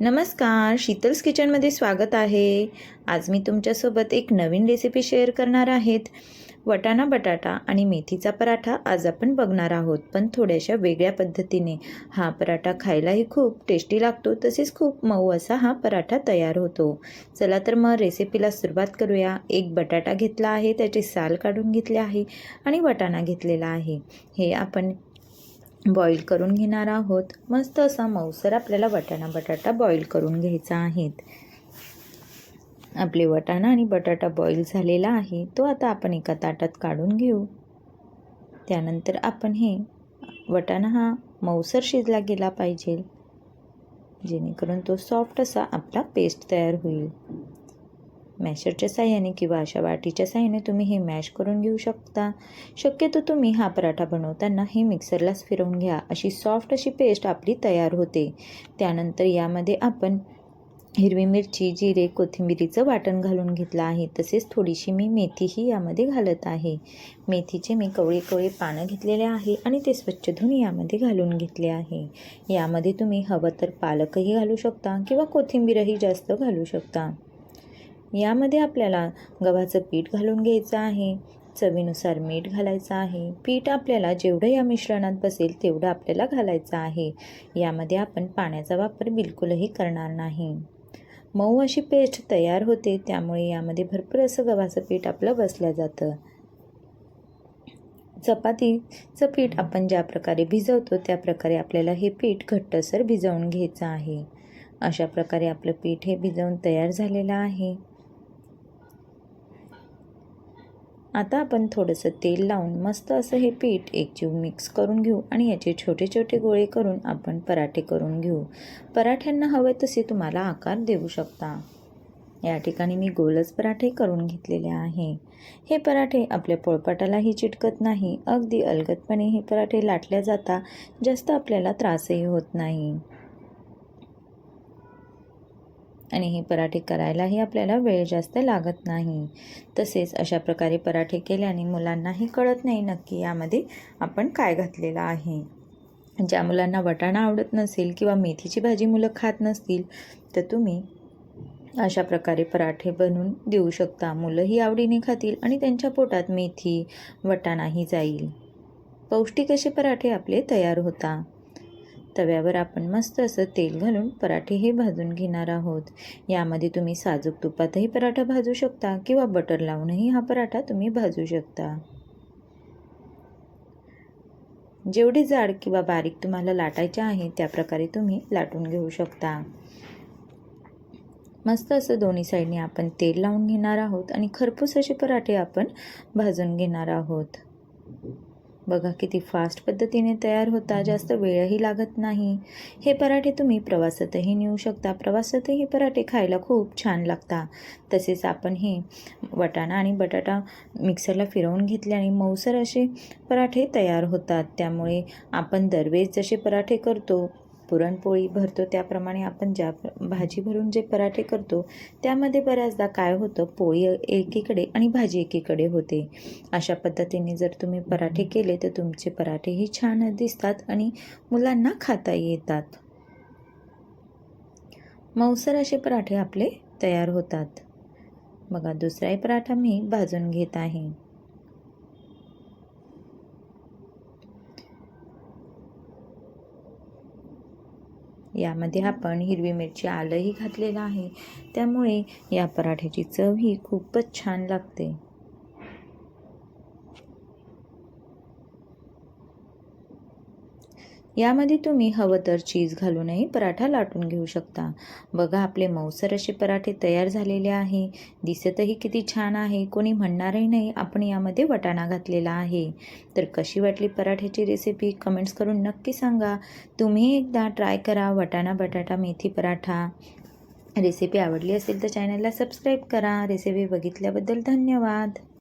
नमस्कार शीतल्स किचनमध्ये स्वागत आहे. आज मी तुमच्यासोबत एक नवीन रेसिपी शेअर करणार आहेत. वटाणा बटाटा आणि मेथीचा पराठा आज आपण बघणार आहोत पण थोड्याशा वेगळ्या पद्धतीने. हा पराठा खायलाही खूप टेस्टी लागतो तसेच खूप मऊ असा हा पराठा तयार होतो. चला तर मग रेसिपीला सुरुवात करूया. एक बटाटा घेतला आहे त्याची साल काढून घेतली आहे आणि वटाणा घेतलेला आहे. हे आपण बॉईल करून घेणार आहोत. मस्त असा मऊसर आपल्याला वटाणा बटाटा बॉईल करून घ्यायचा आहेत. आपले वटाणा आणि बटाटा बॉईल झालेला आहे. तो आता आपण एका ताटात काढून घेऊ. त्यानंतर आपण हे वटाणा हा मऊसर शिजला गेला पाहिजे. जेणेकरून तो सॉफ्ट असा आपला पेस्ट तयार होईल. मॅशरच्या साह्याने किंवा अशा वाटीच्या साह्याने तुम्ही हे मॅश करून घेऊ शकता. शक्यतो तुम्ही हा पराठा बनवताना हे मिक्सरलाच फिरवून घ्या. अशी सॉफ्ट अशी पेस्ट आपली तयार होते. त्यानंतर यामध्ये आपण हिरवी मिरची जिरे कोथिंबिरीचं वाटण घालून घेतलं आहे. तसेच थोडीशी मी मेथीही यामध्ये घालत आहे. मेथीचे मी कवळे कवळे पानं घेतलेले आहे आणि ते स्वच्छ धुवून यामध्ये घालून घेतले आहे. यामध्ये तुम्ही हवं तर पालकही घालू शकता किंवा कोथिंबीरही जास्त घालू शकता. यामध्ये आपल्याला गव्हाचं पीठ घालून घ्यायचं आहे. चवीनुसार मीठ घालायचं आहे. पीठ आपल्याला जेवढं या मिश्रणात बसेल तेवढं आपल्याला घालायचं आहे. यामध्ये आपण पाण्याचा वापर बिलकुलही करणार नाही. मऊ अशी पेस्ट तयार होते त्यामुळे यामध्ये भरपूर असं गव्हाचं पीठ आपलं बसलं जातं. चपातीचं पीठ आपण ज्या प्रकारे भिजवतो त्या प्रकारे आपल्याला हे पीठ घट्टसर भिजवून घ्यायचं आहे. अशा प्रकारे आपलं पीठ हे भिजवून तयार झालेलं आहे. आता आपण थोडंसं तेल लावून मस्त असं हे पीठ एकजीव मिक्स करून घेऊ आणि याचे छोटे छोटे गोळे करून आपण पराठे करून घेऊ. पराठ्यांना हवे तसे तुम्हाला आकार देऊ शकता. या ठिकाणी मी गोलच पराठे करून घेतलेले आहे. हे पराठे आपल्या पोळपाटालाही चिटकत नाही. अगदी अलगदपणे हे पराठे लाटल्या जाता जास्त आपल्याला त्रासही होत नाही. आणि हे पराठे करायलाही आपल्याला वेळ जास्त लागत नाही. तसेच अशा प्रकारे पराठे केल्याने मुलांनाही कळत नाही नक्की यामध्ये आपण काय घातलेलं आहे. ज्या मुलांना वटाणा आवडत नसेल किंवा मेथीची भाजी मुलं खात नसतील तर तुम्ही अशा प्रकारे पराठे बनवून देऊ शकता. मुलंही आवडीने खातील आणि त्यांच्या पोटात मेथी वटाणाही जाईल. पौष्टिक असे पराठे आपले तयार होता. तव्यावर आपण मस्त असं तेल घालून पराठे हे भाजून घेणार आहोत. यामध्ये तुम्ही साजूक तुपातही पराठा भाजू शकता किंवा बटर लावूनही हा पराठा तुम्ही भाजू शकता. जेवढे जाड किंवा बारीक तुम्हाला लाटायचे आहे त्या प्रकारे तुम्ही लाटून घेऊ शकता. मस्त असं दोन्ही साईडने आपण तेल लावून घेणार आहोत आणि खरपूस असे पराठे आपण भाजून घेणार आहोत. बघा किती फास्ट पद्धतीने तयार होता जास्त वेळही लागत नाही. हे पराठे तुम्ही प्रवासातही नेऊ शकता. प्रवासातही पराठे खायला खूप छान लागतात तसेच आपण हे वटाणा आणि बटाटा मिक्सरला फिरवून घेतल्याने मऊसर असे पराठे तयार होतात. त्यामुळे आपण दरवेळेस जसे पराठे करतो पुरणपोळी भरतो त्याप्रमाणे आपण ज्या भाजी भरून जे पराठे करतो त्यामध्ये बऱ्याचदा काय होतं पोळी एकीकडे आणि भाजी एकीकडे होते. अशा पद्धतीने जर तुम्ही पराठे केले तर तुमचे पराठेही छान दिसतात आणि मुलांना खाता येतात. मऊसर असे पराठे आपले तयार होतात. बघा दुसराही पराठा मी भाजून घेत आहे. यामध्ये आपण हिरवी मिरची आलंही घातलेलं आहे. त्यामुळे या पराठ्याची चव ही खूपच छान लागते. यामध्ये तुम्ही हवं तर चीज घालूनही पराठा लाटून घेऊ शकता. बघा आपले मऊसर असे पराठे तयार झालेले आहे. दिसतही किती छान आहे. कोणी म्हणणारही नाही आपण यामध्ये वटाणा घातलेला आहे. तर कशी वाटली पराठ्याची रेसिपी कमेंट्स करून नक्की सांगा. तुम्ही एकदा ट्राय करा वटाणा बटाटा मेथी पराठा. रेसिपी आवडली असेल तर चॅनलला सबस्क्राईब करा. रेसिपी बघितल्याबद्दल धन्यवाद.